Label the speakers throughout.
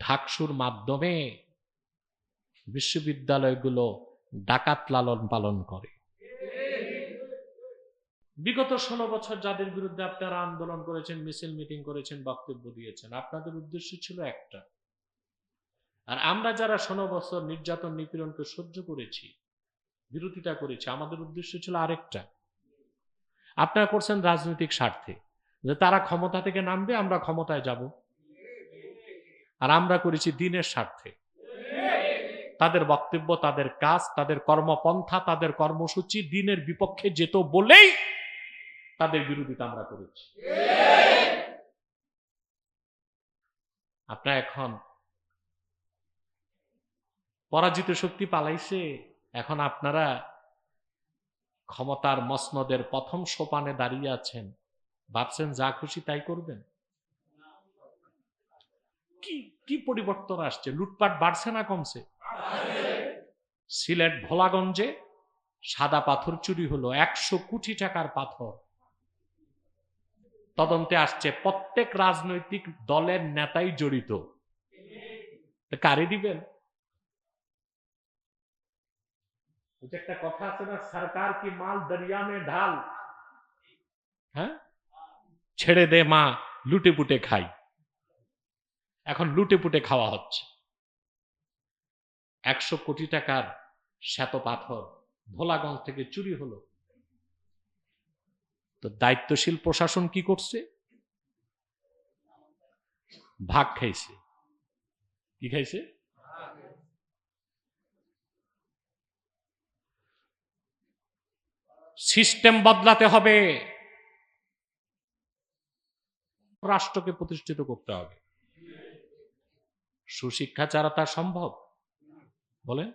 Speaker 1: ঢাকসুর মাধ্যমে বিশ্ববিদ্যালয়গুলো ডাকাত লালন পালন করে। বিগত ষোলো বছর যাদের বিরুদ্ধে আপনারা আন্দোলন করেছেন, মিছিল মিটিং করেছেন, বক্তব্য দিয়েছেন, আপনাদের উদ্দেশ্য ছিল একটা। আর আমরা যারা ষোলো বছর নির্যাতন নিপীড়নকে সহ্য করেছি, বিরোধিতা করেছি, আমাদের উদ্দেশ্য ছিল আরেকটা। আপনারা করছেন রাজনৈতিক স্বার্থে। যে তারা ক্ষমতা থেকে নামবে, আমরা ক্ষমতায় যাব। আর আমরা করেছি দিনের স্বার্থে। তাদের বক্তব্য, তাদের কাজ, তাদের কর্মপন্থা, তাদের কর্মসূচি দিনের বিপক্ষে যেত বলেই তাদের বিরোধিতা আমরা করেছি। আপনার এখন পরাজিত শক্তি পালাইছে, এখন আপনারা ক্ষমতার মসনদের প্রথম সোপানে দাঁড়িয়ে আছেন, ভাবছেন যা খুশি তাই করবেন। কি কি পরিবর্তন আসছে? লুটপাট বাড়ছে না কমছে? সিলেট ভোলাগঞ্জে সাদা পাথর চুরি হলো, একশো কোটি টাকার পাথর। তদন্তে আসছে, প্রত্যেক রাজনৈতিক দলের নেতাই জড়িত। কারে দিবেন? একটা কথা আছে না, সরকার কি মাল দরিয়া মে ঢাল? হ্যাঁ? ছেড়ে দে মা, লুটে পুটে খাই। এখন লুটে পুটে খাওয়া হচ্ছে। একশো কোটি টাকার শ্বেত পাথর ভোলাগঞ্জ থেকে চুরি হলো। তো দায়িত্বশীল প্রশাসন কি করছে? ভাগ খাইছে। কি খাইছে? সিস্টেম বদলাতে হবে। রাষ্ট্রকে প্রতিষ্ঠিত করতে হবে। সুশিক্ষা ছাড়া তা সম্ভব? বলেন।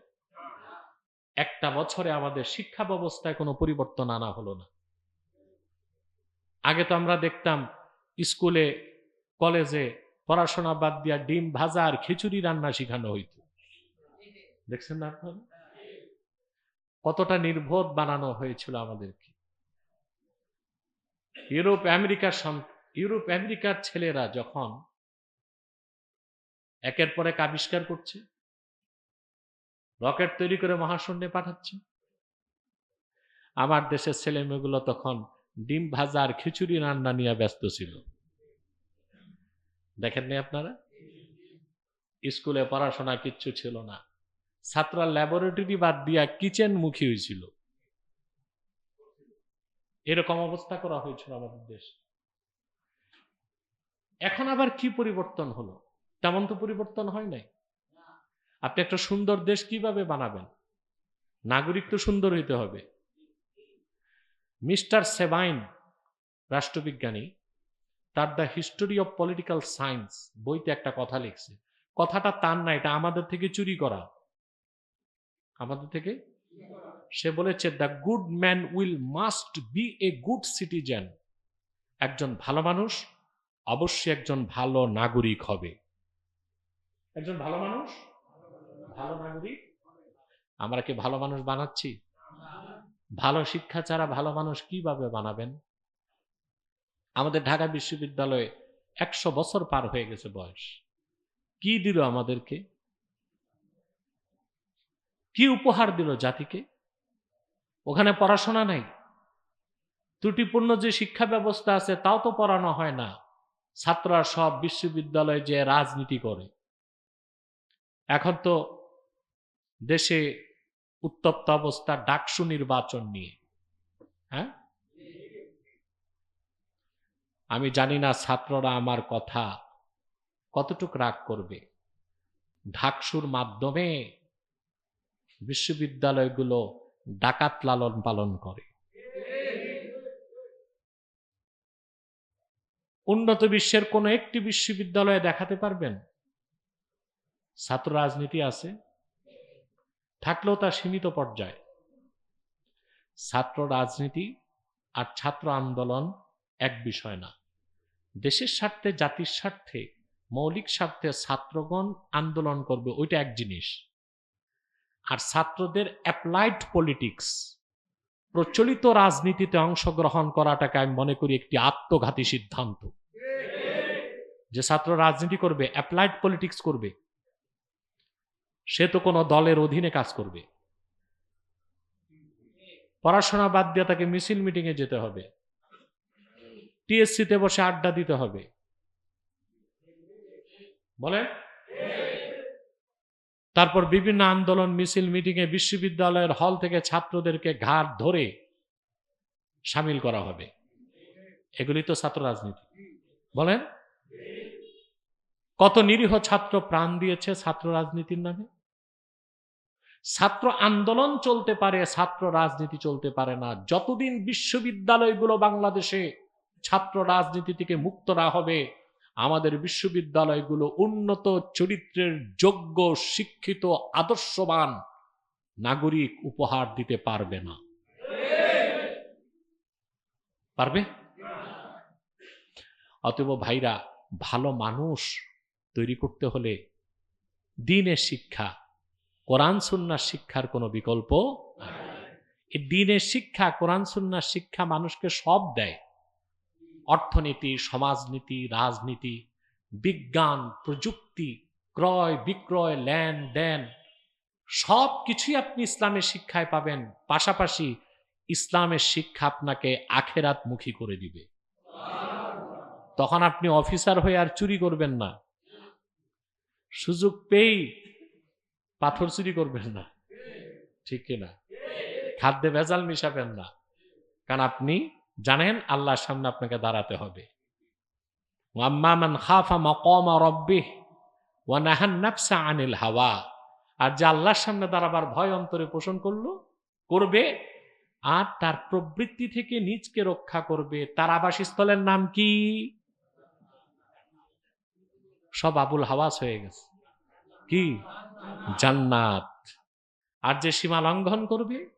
Speaker 1: একটা বছরে আমাদের শিক্ষা ব্যবস্থায় কোনো পরিবর্তন আনা হলো না। আগে তো আমরা দেখতাম স্কুলে, কলেজে পড়াশোনা বাদ দিয়া ডিম ভাজা আর খিচুড়ি রান্না শেখানো হইতো। দেখছেন না কতটা নির্বোধ বানানো হয়েছিল আমাদেরকে। ইউরোপ, আমেরিকার ইউরোপ, আমেরিকার ছেলেরা যখন একের পর এক আবিষ্কার করছে। রকেট তৈরি করে মহাশূন্যে পাঠাচ্ছে। আমার দেশের ছেলে মেয়েগুলো তখন ডিম ভাজা আর খিচুড়ি রান্না নিয়ে ব্যস্ত ছিল। দেখেননি আপনারা? স্কুলে পড়াশোনা কিচ্ছু ছিল না। ছাত্ররা ল্যাবরেটরি বাদ দিয়া কিচেন মুখী হয়েছিল এরকম অবস্থা করা হয়েছিল আমাদের দেশ। এখন আবার কি পরিবর্তন হলো? তেমন তো পরিবর্তন হয় নাই। আপনি একটা সুন্দর দেশ কীভাবে বানাবেন? নাগরিক তো সুন্দর হইতে হবে। মিস্টার সেবাইন, রাষ্ট্রবিজ্ঞানী, তার the history of political science বইতে একটা কথা লিখছে। কথাটা তার না, এটা আমাদের থেকে চুরি করা। আমাদের থেকে? সে বলেছে, the good man will must be a good citizen. একজন ভালো মানুষ অবশ্যই একজন ভালো নাগরিক হবে। একজন ভালো মানুষ? ভালো নাগরিক? আমরা কি ভালো মানুষ বানাচ্ছি? ভালো শিক্ষা ছাড়া ভালো মানুষ কীভাবে বানাবেন? আমাদের ঢাকা বিশ্ববিদ্যালয়ে একশো বছর পার হয়ে গেছে বয়স। কি দিল আমাদেরকে? কি উপহার দিল জাতিকে? ওখানে পড়াশোনা নাই। ত্রুটিপূর্ণ যে শিক্ষা ব্যবস্থা আছে তাও তো পড়ানো হয় না। ছাত্ররা সব বিশ্ববিদ্যালয়ে যে রাজনীতি করে। এখন তো দেশে উত্তপ্ত অবস্থা, ডাকসু নির্বাচন নিয়ে। হ্যাঁ? আমি জানি না ছাত্ররা আমার কথা কতটুক রাগ করবে। ঢাকসুর মাধ্যমে বিশ্ববিদ্যালয়গুলো ডাকাত লালন পালন করে। উন্নত বিশ্বের কোনো একটি বিশ্ববিদ্যালয়ে দেখাতে পারবেন? ছাত্র রাজনীতি আছে, থাকলেও তা সীমিত পর্যায়ে। ছাত্র রাজনীতি আর ছাত্র আন্দোলন এক বিষয় না। দেশের স্বার্থে, জাতির স্বার্থে, মৌলিক স্বার্থে ছাত্রগণ আন্দোলন করবে, ওইটা এক জিনিস। আর ছাত্রদের অ্যাপ্লাইড পলিটিক্স প্রচলিত রাজনীতিতে অংশগ্রহণ করাটাকে আমি মনে করি একটি আত্মঘাতী সিদ্ধান্ত। যে ছাত্র রাজনীতি করবে অ্যাপ্লাইড পলিটিক্স করবে সে তো কোনো দলের অধীনে কাজ করবে। পড়াশোনা বাদ দিয়ে তাকে মিছিল মিটিংয়ে যেতে হবে। টিএসসিতে বসে আড্ডা দিতে হবে। বলে তারপর বিভিন্ন আন্দোলন, মিছিল, মিটিংয়ে বিশ্ববিদ্যালয়ের হল থেকে ছাত্রদেরকে ঘাট ধরে সামিল করা হবে। এগুলি তো ছাত্র রাজনীতি। বলেন? কত নিরীহ ছাত্র প্রাণ দিয়েছে ছাত্র রাজনীতির নামে? ছাত্র আন্দোলন চলতে পারে, ছাত্র রাজনীতি চলতে পারে না। যতদিন বিশ্ববিদ্যালয়গুলো বাংলাদেশে ছাত্র রাজনীতি থেকে মুক্ত না হবে, আমাদের বিশ্ববিদ্যালয়গুলো উন্নত চরিত্রের যোগ্য, শিক্ষিত, আদর্শবান নাগরিক উপহার দিতে পারবে না। পারবে? অতএব ভাইরা, ভালো মানুষ তৈরি করতে হলে দিনের শিক্ষা কোরআন সুন্নার শিক্ষার কোনো বিকল্প এই দিনের শিক্ষা, কোরআন সুন্নার শিক্ষা মানুষকে সব দেয়। অর্থনীতি, সমাজনীতি, রাজনীতি, বিজ্ঞান, প্রযুক্তি, ক্রয়, বিক্রয়, লেন দেন, সব কিছুই আপনি ইসলামের শিক্ষায় পাবেন। পাশাপাশি ইসলামের শিক্ষা আপনাকে আখেরাত মুখী করে দিবে। তখন আপনি অফিসার হয়ে আর চুরি করবেন না। সুযোগ পেয়েই পাথর চুরি করবেন না। ঠিক কিনা? খাদ্যে ভেজাল মিশাবেন না। কারণ আপনি জানেন আল্লাহর সামনে আপনাকে দাঁড়াতে হবে। ওয়াম্মামান খাফা মাকামা রাব্বিহ ওয়া নাহান নাফসা আনিল হাওয়া। আর যে আল্লাহর সামনে দাঁড়াবার ভয় অন্তরে পোষণ করল, করবে আর তার প্রবৃত্তি থেকে নিজকে রক্ষা করবে। তার আবাসস্থলের নাম কি? সব আবুল হাওয়াস হয়ে গেছে। কি? জান্নাত। আর যে সীমা লঙ্ঘন করবে?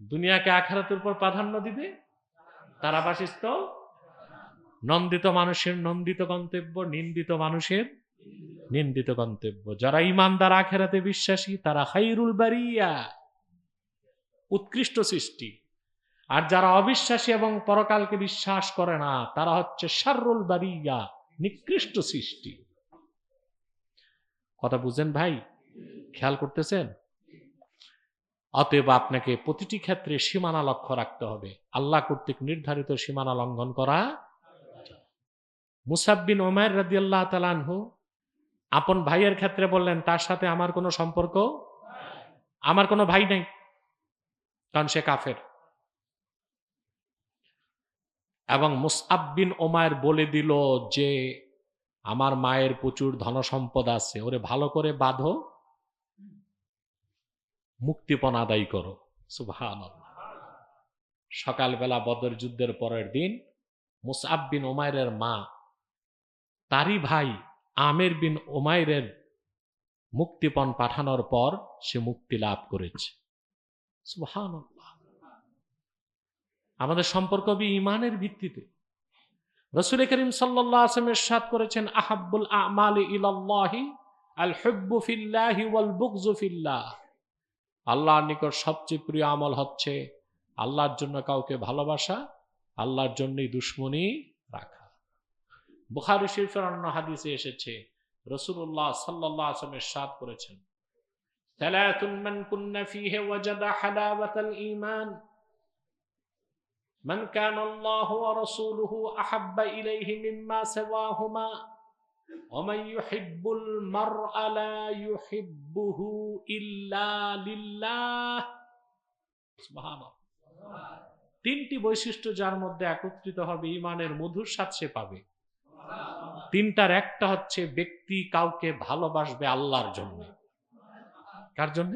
Speaker 1: দুনিয়াকে আখারাতের উপর প্রাধান্য দিবে? তার আবাসস্থল? নন্দিত মানুষের নন্দিত গন্তব্য, নিন্দিত মানুষের নিন্দিত গন্তব্য। যারা ইমানদার আখেরাতে বিশ্বাসী, তারা হাইরুল বারিয়া, উৎকৃষ্ট সৃষ্টি। আর যারা অবিশ্বাসী এবং পরকালকে বিশ্বাস করে না, তারা হচ্ছে শাররুল বারিয়া, নিকৃষ্ট সৃষ্টি। কথা বুঝেন ভাই? খেয়াল করতেছেন? অতএব আপনাকে প্রতিটি ক্ষেত্রে সীমানা লক্ষ্য রাখতে হবে। আল্লাহ কর্তৃক নির্ধারিত সীমানা লঙ্ঘন করা মুসাব্বিন ওমায় রাজি আল্লাহ তালানহু আপন ভাইয়ের ক্ষেত্রে বললেন, তার সাথে আমার কোনো সম্পর্ক আমার কোনো ভাই নাই। কারণ সে কাফের। এবং মুসাব্বিন ওমায়ের বলে দিল যে আমার মায়ের প্রচুর ধনসম্পদ আছে, ওরে ভালো করে বাঁধো, মুক্তিপণ আদায় করো। সুভান সকালবেলা বদর যুদ্ধের পরের দিন মুসাব বিন ওমায়ের মা, তারই ভাই আমের বিন ওমায়ের মুক্তিপণ পাঠানোর পর সে মুক্তি লাভ করেছে। সুবহান আমাদের সম্পর্ক বি ইমানের ভিত্তিতে? রসুল করিম সাল্লাহ আসলামের সাথ করেছেন আহাব্বুল আমাল ইলাল্লাহি আল হুব্বু ফিল্লাহি ওয়াল বুগজু ফিল্লাহ আল্লাহর নিকট সবচেয়ে প্রিয় আমল হচ্ছে আল্লাহর জন্য কাউকে ভালোবাসা আল্লাহর জন্যই দুশ্মনী রাখা বুখারি শরীফের অন্য হাদিসে এসেছে রসুল্লাহ সাল্লাহ আসলামের সাথ করেছেন ثلاث من كن فيه وجد حلاوة الإيمان من كان الله ورسوله أحب إليه مما سواهما ومن يحب المرء لا يحبه إلا لله سبحان الله তিনটি বৈশিষ্ট্য যার মধ্যে একত্রিত হবে ইমানের মধুর স্বাদ সে পাবে তিনটার একটা হচ্ছে ব্যক্তি কাউকে ভালোবাসবে আল্লাহর জন্য কার জন্য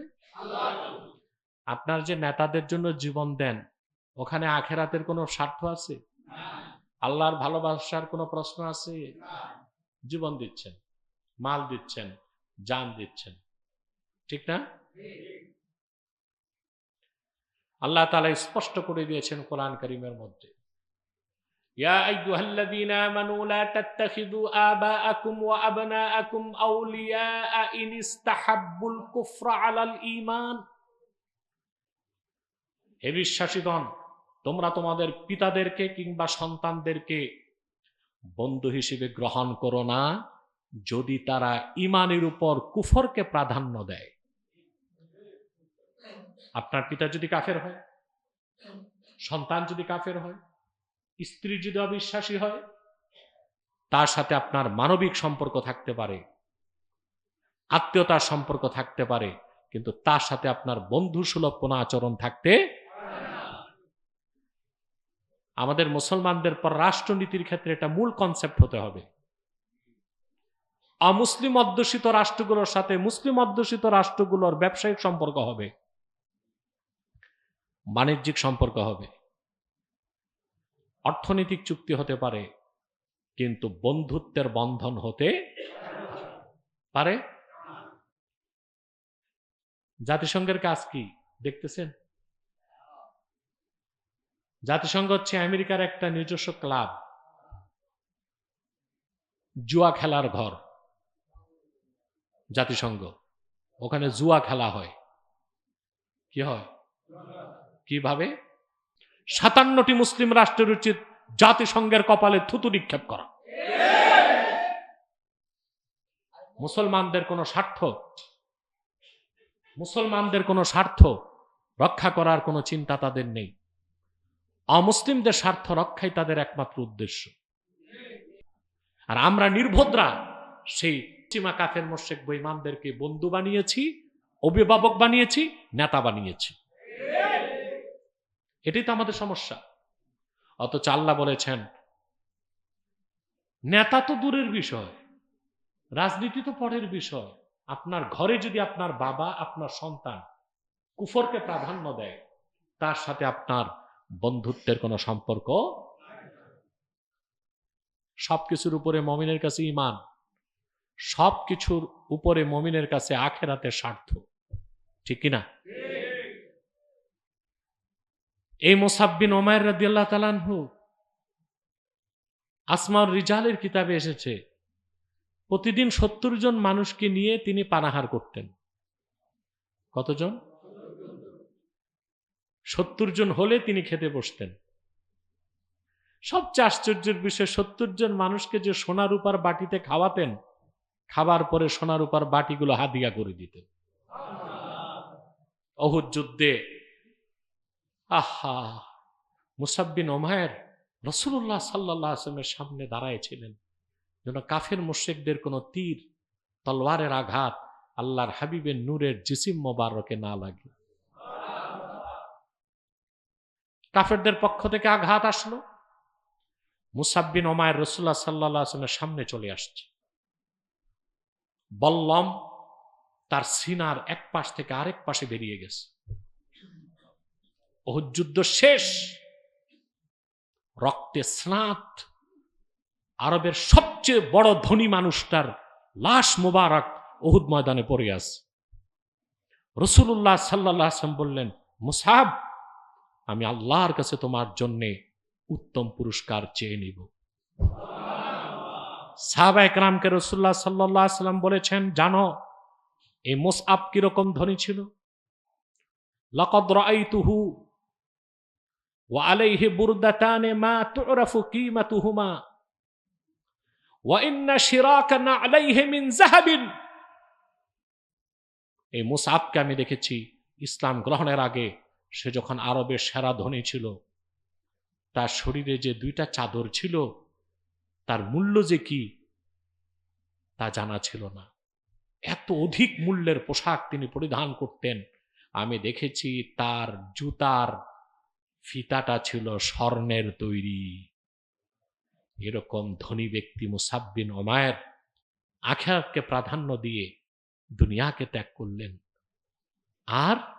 Speaker 1: আপনার যে নেতাদের জন্য জীবন দেন ওখানে আখেরাতের কোনো স্বার্থ আছে আল্লাহর ভালোবাসার কোনো প্রশ্ন আছে জীবন দিচ্ছেন মাল দিচ্ছেন জান দিচ্ছেন ঠিক না আল্লাহ তালা স্পষ্ট করে দিয়েছেন কোরআন করিমের মধ্যে يا أيها الذين آمنوا لا تتخذوا آباءكم وأبناءكم أولياء إن استحبوا الكفر على الإيمان হে বিশ্বাসীগণ তোমরা তোমাদের পিতাদেরকে কিংবা সন্তানদেরকে বন্ধু হিসেবে গ্রহণ করো না, যদি তারা ইমানের উপর কুফরকে প্রাধান্য দেয়। আপনার পিতা যদি কাফের হয়, সন্তান যদি কাফের হয়, স্ত্রী যদি অবিশ্বাসী হয়, তার সাথে আপনার মানবিক সম্পর্ক থাকতে পারে, আত্মীয়তার সম্পর্ক থাকতে পারে, কিন্তু তার সাথে আপনার বন্ধু সুলভ কোনো আচরণ থাকতে আমাদের মুসলমানদের পর রাষ্ট্রনীতির ক্ষেত্রে এটা মূল কনসেপ্ট হতে হবে। অমুসলিম অধ্যুষিত রাষ্ট্রগুলোর সাথে মুসলিম অধ্যুষিত রাষ্ট্রগুলোর ব্যবসায়িক সম্পর্ক হবে। বাণিজ্যিক সম্পর্ক হবে। অর্থনৈতিক চুক্তি হতে পারে, কিন্তু বন্ধুত্বের বন্ধন হতে পারে। জাতিসংঘের কাজ কি? দেখতেছেন? জাতিসংঘ হচ্ছে আমেরিকার একটা নিজস্ব ক্লাব। জুয়া খেলার ঘর। জাতিসংঘ। ওখানে জুয়া খেলা হয়। কি হয়? কীভাবে? সাতান্নটি মুসলিম রাষ্ট্রের উচিত জাতিসংঘের কপালে থুতু নিক্ষেপ করা। মুসলমানদের কোনো স্বার্থ? মুসলমানদের কোনো স্বার্থ রক্ষা করার কোনো চিন্তা তাদের নেই। অমুসলিমদের স্বার্থ রক্ষাই তাদের একমাত্র উদ্দেশ্য। আর আমরা নির্ভদ্রা, সেই চিমা কাফের মোশেক বৈমানদেরকে বন্ধু বানিয়েছি, অভিভাবক বানিয়েছি, নেতা বানিয়েছি। এটাই তো আমাদের সমস্যা। অথচ আল্লাহ বলেছেন, নেতা তো দূরের বিষয়, রাজনীতি তো পরের বিষয়। আপনার ঘরে যদি আপনার বাবা, আপনার সন্তান কুফরকে প্রাধান্য দেয়, তার সাথে আপনার বন্ধুত্বের কোনো সম্পর্ক সবকিছুর উপরে মমিনের কাছে ইমান সবকিছুর উপরে মমিনের কাছে আখেরাতে স্বার্থ, ঠিক কিনা? এই মোসাব্বিন ওমায়ের রাদি আল্লাহ তালানহু আসমাউর রিজালের কিতাবে এসেছে, প্রতিদিন সত্তর জন মানুষকে নিয়ে তিনি পানাহার করতেন। কতজন? সত্তর জন হলে তিনি খেতে বসতেন। সবচেয়ে আশ্চর্যের বিষয়, সত্তর জন মানুষকে যে সোনা রূপার বাটিতে খাওয়াতেন, খাবার পরে সোনা রূপার বাটিগুলো হাদিয়া করে দিতেন। অহুদ যুদ্ধে, আহা, মুসাব্বিন ওমায়ের রসুল্লাহ সাল্লাহ আসলামের সামনে দাঁড়াইছিলেন। যেন কাফের মুশেকদের কোনো তীর, তলোয়ারের আঘাত আল্লাহর হাবিবের নূরের জিসিম মোবারকে না লাগে। কাফেরদের পক্ষ থেকে আঘাত আসলো। মুসাব্বিন ওমায়ের রসুল্লাহ সাল্লাহ আসলামের সামনে চলে আসছে। বল্লম তার সিনার এক পাশ থেকে আরেক পাশে বেরিয়ে গেছে। ওহুদ যুদ্ধ শেষ। রক্তে স্নাত। আরবের সবচেয়ে বড় ধনী মানুষটার লাশ মোবারক ওহুদ ময়দানে পড়ে আছে। রসুল্লাহ সাল্লাহ আসলাম বললেন, মুসাব আমি আল্লাহর কাছে তোমার জন্যে উত্তম পুরস্কার চেয়ে নিব সাহাবা একরামকে রসুল্লাহ সাল্লাহ সাল্লাম বলেছেন জানো এই মোসআব কিরকম ধনী ছিল লকদ রাইতুহু وعليه بردتان ما تعرف قيمتهما وإن شراكا عليه من ذهب এই মুসাবকে আমি দেখেছি ইসলাম গ্রহণের আগে সে যখন আরবের সেরা ধনী ছিল, তার শরীরে যে দুইটা চাদর ছিল, তার মূল্য যে কি তা জানা ছিল না। এত অধিক মূল্যের পোশাক তিনি পরিধান করতেন। আমি দেখেছি তার জুতার ফিতাটা ছিল স্বর্ণের তৈরি। এরকম ধনী ব্যক্তি মুসাব্বিন ওমায়ের আখেরাতকে প্রাধান্য দিয়ে দুনিয়াকে ত্যাগ করলেন। আর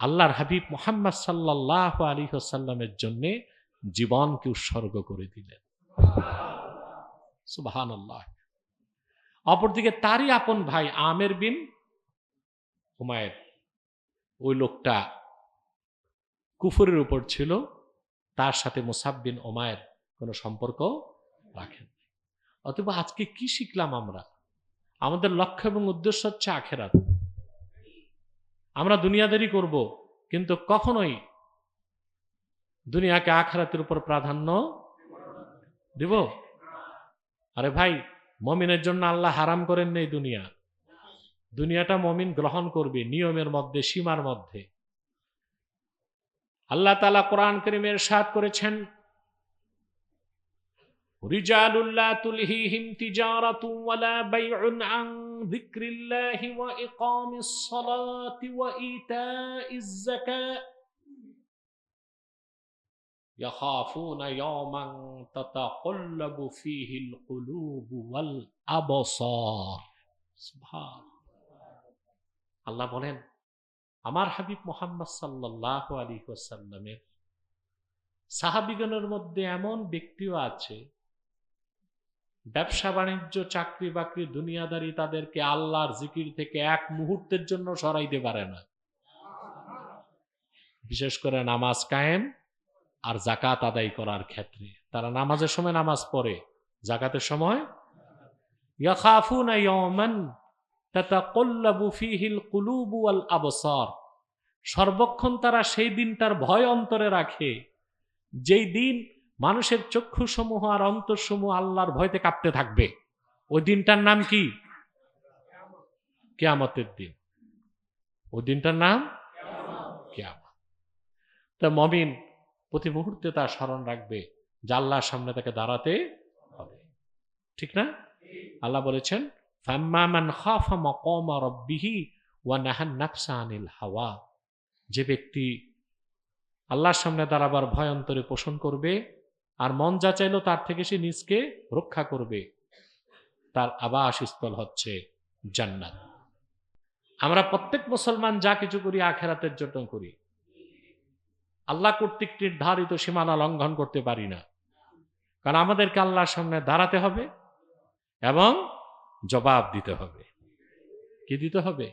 Speaker 1: আল্লাহর হাবিব মোহাম্মদ সাল্লাহ আলী সাল্লামের জন্য জীবনকে উৎসর্গ করে দিলেন। সুবাহান আল্লাহ অপরদিকে তারই আপন ভাই আমের বিন হুমায়ের ওই লোকটা কুফরের উপর ছিল, তার সাথে মুসাব্বিন ওমায়ের কোনো সম্পর্ক রাখেন অথবা আজকে কি শিখলাম আমরা? আমাদের লক্ষ্য এবং উদ্দেশ্য হচ্ছে আখেরাত। আমরা দুনিয়াদেরই করব, কিন্তু কখনোই দুনিয়াকে আখরাতের উপর প্রাধান্য দিব? আরে ভাই, মমিনের জন্য আল্লাহ হারাম করেন নেই দুনিয়া। দুনিয়াটা মমিন গ্রহণ করবে নিয়মের মধ্যে, সীমার মধ্যে। আল্লাহ তালা কোরআন করিমের সাত করেছেন রিজালুল্লাহ তুলহিহিম তিজারাতুম ওয়ালা বাইউন আন ذكر الله وإقام الصلاة وإيتاء الزكاة يخافون يوما تتقلب فيه القلوب والأبصار سبحان আল্লাহ বলেন আমার হাবিব মোহাম্মদ সাল্লাহ আলী ওসাল্লামের সাহাবিগণের মধ্যে এমন ব্যক্তিও আছে ব্যবসা বাণিজ্য, চাকরি বাকরি, দুনিয়াদারি তাদেরকে আল্লাহর জিকির থেকে এক মুহূর্তের জন্য সরাইতে পারে না। বিশেষ করে নামাজ কায়েম আর জাকাত আদায় করার ক্ষেত্রে। তারা নামাজের সময় নামাজ পড়ে জাকাতের সময়? সর্বক্ষণ তারা সেই দিনটার ভয় অন্তরে রাখে, যেই দিন মানুষের চক্ষুসমূহ আর অন্তরসমূহ আল্লাহর ভয়তে কাঁপতে থাকবে। ওই দিনটার নাম কি? কেয়ামতের দিন। ওই দিনটার নাম? কেয়ামত। তা মমিন প্রতি মুহূর্তে তার স্মরণ রাখবে যে আল্লাহর সামনে তাকে দাঁড়াতে হবে। ঠিক না? আল্লাহ বলেছেন ওয়া নাহান আনিল হাওয়া। যে ব্যক্তি আল্লাহর সামনে দাঁড়াবার ভয় অন্তরে পোষণ করবে আর মন যা চাইলো তার থেকে সে নিজকে রক্ষা করবে। তার আবাসস্থল হচ্ছে জান্নাত। আমরা প্রত্যেক মুসলমান যা কিছু করি আখেরাতের জন্য করি। আল্লাহ কর্তৃক নির্ধারিত সীমানা লঙ্ঘন করতে পারি না। কারণ আমাদেরকে আল্লাহর সামনে দাঁড়াতে হবে এবং জবাব দিতে হবে। কি দিতে হবে?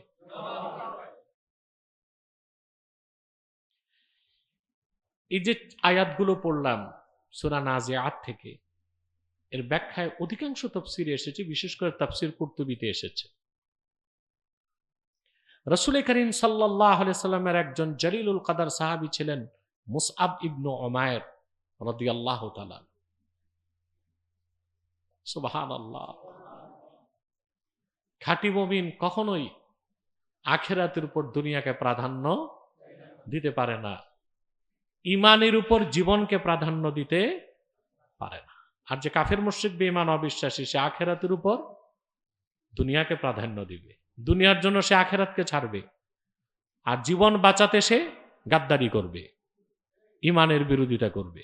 Speaker 1: এই যে আয়াতগুলো পড়লাম সুরা নাজিয়াত থেকে। এর ব্যাখ্যায় অধিকাংশ তফসিরে এসেছে, বিশেষ করে তফসির কুর্তুবিতে এসেছে। রসুল করিম সাল্লাহ সাল্লামের একজন জলিলুল কাদার সাহাবি ছিলেন মুসআব ইবনু ওমায়ের রদি আল্লাহ সুবাহান আল্লাহ খাটি মমিন কখনোই আখেরাতের উপর দুনিয়াকে প্রাধান্য দিতে পারে না। ইমানের উপর জীবনকে প্রাধান্য দিতে পারে না। আর যে কাফের মুশ্রিক বেঈমান অবিশ্বাসী, সে আখেরাতের উপর দুনিয়াকে প্রাধান্য দিবে। দুনিয়ার জন্য সে আখেরাতকে ছাড়বে। আর জীবন বাঁচাতে সে গাদ্দারি করবে। ইমানের বিরোধিতা করবে।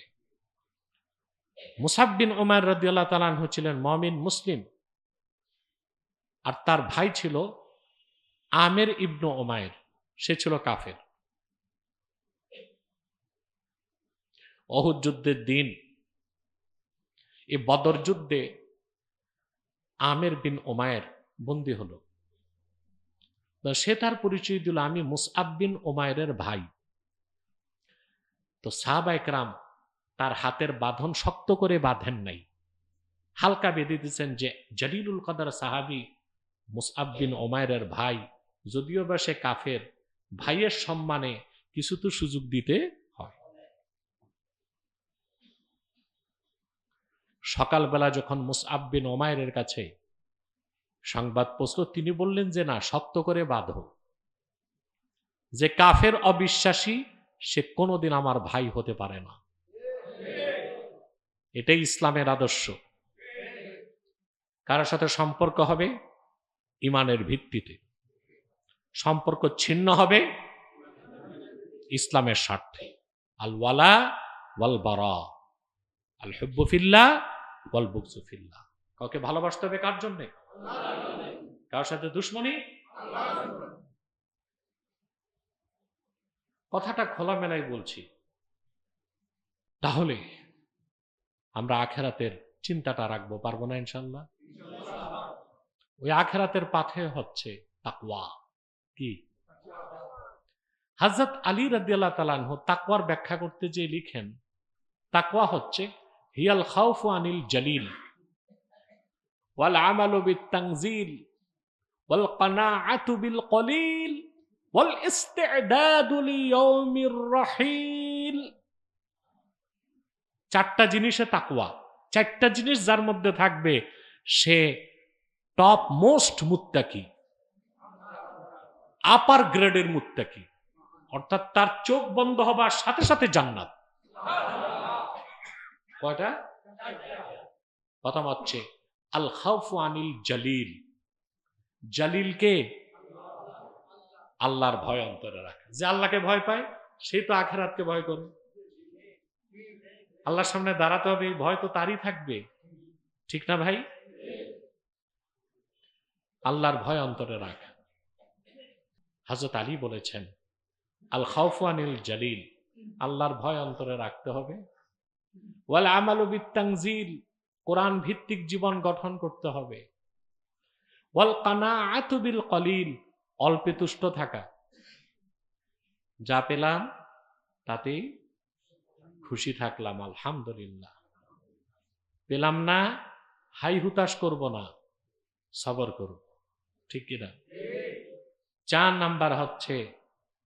Speaker 1: মুসাববিন ওমার রদিয়াল্লাহ তালান ছিলেন মমিন, মুসলিম। আর তার ভাই ছিল আমের ইবনু ওমায়ের সে ছিল কাফের। অহুদ যুদ্ধের দিন। এই বদর যুদ্ধে আমের বিন ওমায়ের বন্দী হলো। সে তার পরিচয় দিল, আমি মুসআব বিন ওমায়ের ভাই। তো সাহাবা একরাম তার হাতের বাঁধন শক্ত করে বাঁধেন নাই। হালকা বেঁধে দিচ্ছেন যে, জলিলুল কাদার সাহাবি মুসআব বিন ওমায়ের ভাই, যদিও বা সে কাফের, ভাইয়ের সম্মানে কিছু তো সুযোগ দিতে হয় সকালবেলা যখন মুসআব বিন ওমায়ের কাছে সংবাদ পৌঁছল, তিনি বললেন যে, না, শক্ত করে বাঁধো। যে কাফের অবিশ্বাসী, সে কোনোদিন আমার ভাই হতে পারে না। এটাই ইসলামের আদর্শ। কারোর সাথে সম্পর্ক হবে? ইমানের ভিত্তিতে। সম্পর্ক ছিন্ন হবে? ইসলামের স্বার্থে। আল ওয়ালা ওয়াল বারা আল হেব্বুফিল্লা বুকজুফিল্লা কাউকে ভালোবাসতে হবে কার জন্যে? কার সাথে দুশ্মনী? কথাটা খোলামেলায় বলছি। তাহলে আমরা আখেরাতের চিন্তাটা রাখব, পারব না ইনশাল্লাহ ওই আখেরাতের পাথে হচ্ছে তাকওয়া। কি? হাজরত আলী রাদিয়াল্লাহ তালানহ তাকওয়ার ব্যাখ্যা করতে যে লিখেন, তাকওয়া হচ্ছে হিয়াল খাউফু আনিল জালিল। ওয়াল আমালু বিত তানজিল ওয়াল কানাআতু বিল কলিল। ওয়াল ইস্তিদাদু লিয়াউমির রাহিল। চারটা জিনিসে তাকওয়া। চারটা জিনিস যার মধ্যে থাকবে সে টপ মোস্ট মুত্তাকি। আপার গ্রেডের মুত্তাকি। অর্থাৎ তার চোখ বন্ধ হবার সাথে সাথে জান্নাত। কয়টা? প্রথম হচ্ছে, আল খাউফু আনিল জালিল। জালিলকে আল্লাহর ভয় অন্তরে রাখে। যে আল্লাহকে ভয় পায়, সে তো আখেরাতকে ভয় করে আল্লাহর সামনে দাঁড়াতে হবে ভয় তো তারই থাকবে। ঠিক না ভাই? আল্লাহর ভয় অন্তরে রাখ। হাজরত আলী বলেছেন, আল খাউফু আনিল জালিল। আল্লাহর ভয় অন্তরে রাখতে হবে। ওয়াল আমালু বিত্তাংজিল কোরআন ভিত্তিক জীবন গঠন করতে হবে। ওয়াল কানাআতু বিল কলিল, অল্পে তুষ্ট থাকা। যা পেলাম, তাতেই খুশি থাকলাম, আলহামদুলিল্লাহ। পেলাম না, হাই হুতাশ করব না, সবর করব। ঠিক কিনা? চার নাম্বার হচ্ছে,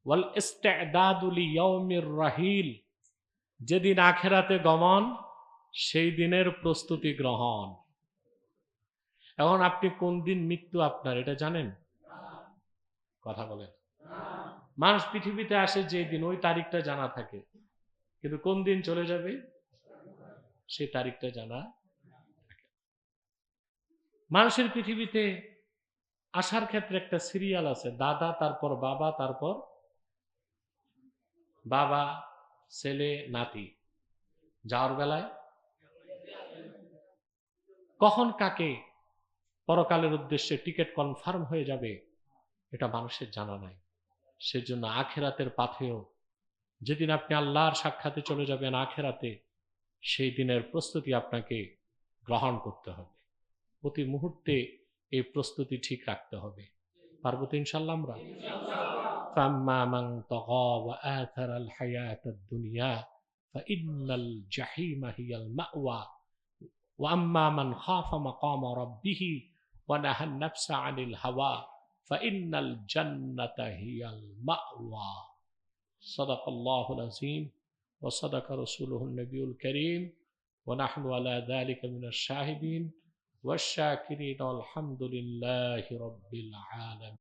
Speaker 1: ওয়াল ইস্তেদাদুল ইয়াউমির রাহিল যেদিন আখেরাতে গমন, সেই দিনের প্রস্তুতি গ্রহণ। এখন আপনি কোন দিন মৃত্যু আপনার, এটা জানেন? কথা বলেন। মানুষ পৃথিবীতে আসে যে দিন, ওই তারিখটা জানা থাকে। কিন্তু কোন দিন চলে যাবে? সেই তারিখটা জানা মানুষের পৃথিবীতে আসার ক্ষেত্রে একটা সিরিয়াল আছে, দাদা, তারপর বাবা তারপর বাবা। ছেলে নাতি, যাওয়ার বেলায় কখন কাকে পরকালের উদ্দেশ্যে টিকিট কনফার্ম হয়ে যাবে, এটা মানুষের জানা নাই। সেজন্য আখেরাতের পাথেও যেদিন আপনি আল্লাহর সাক্ষাতে চলে যাবেন আখেরাতে, সেই দিনের প্রস্তুতি আপনাকে গ্রহণ করতে হবে। প্রতি মুহূর্তে এই প্রস্তুতি ঠিক রাখতে হবে। পারব তো ইনশাল্লাহ আমরা? فأما من طغى وآثر الحياة الدنيا فإن الجحيم هي المأوى. وأما من خاف مقام ربه ونهى النفس عن الهوى فإن الجنة هي المأوى. صدق الله العظيم. وصدق رسوله النبي الكريم. ونحن على ذلك من الشاهدين. والشاكرين والحمد لله رب العالمين.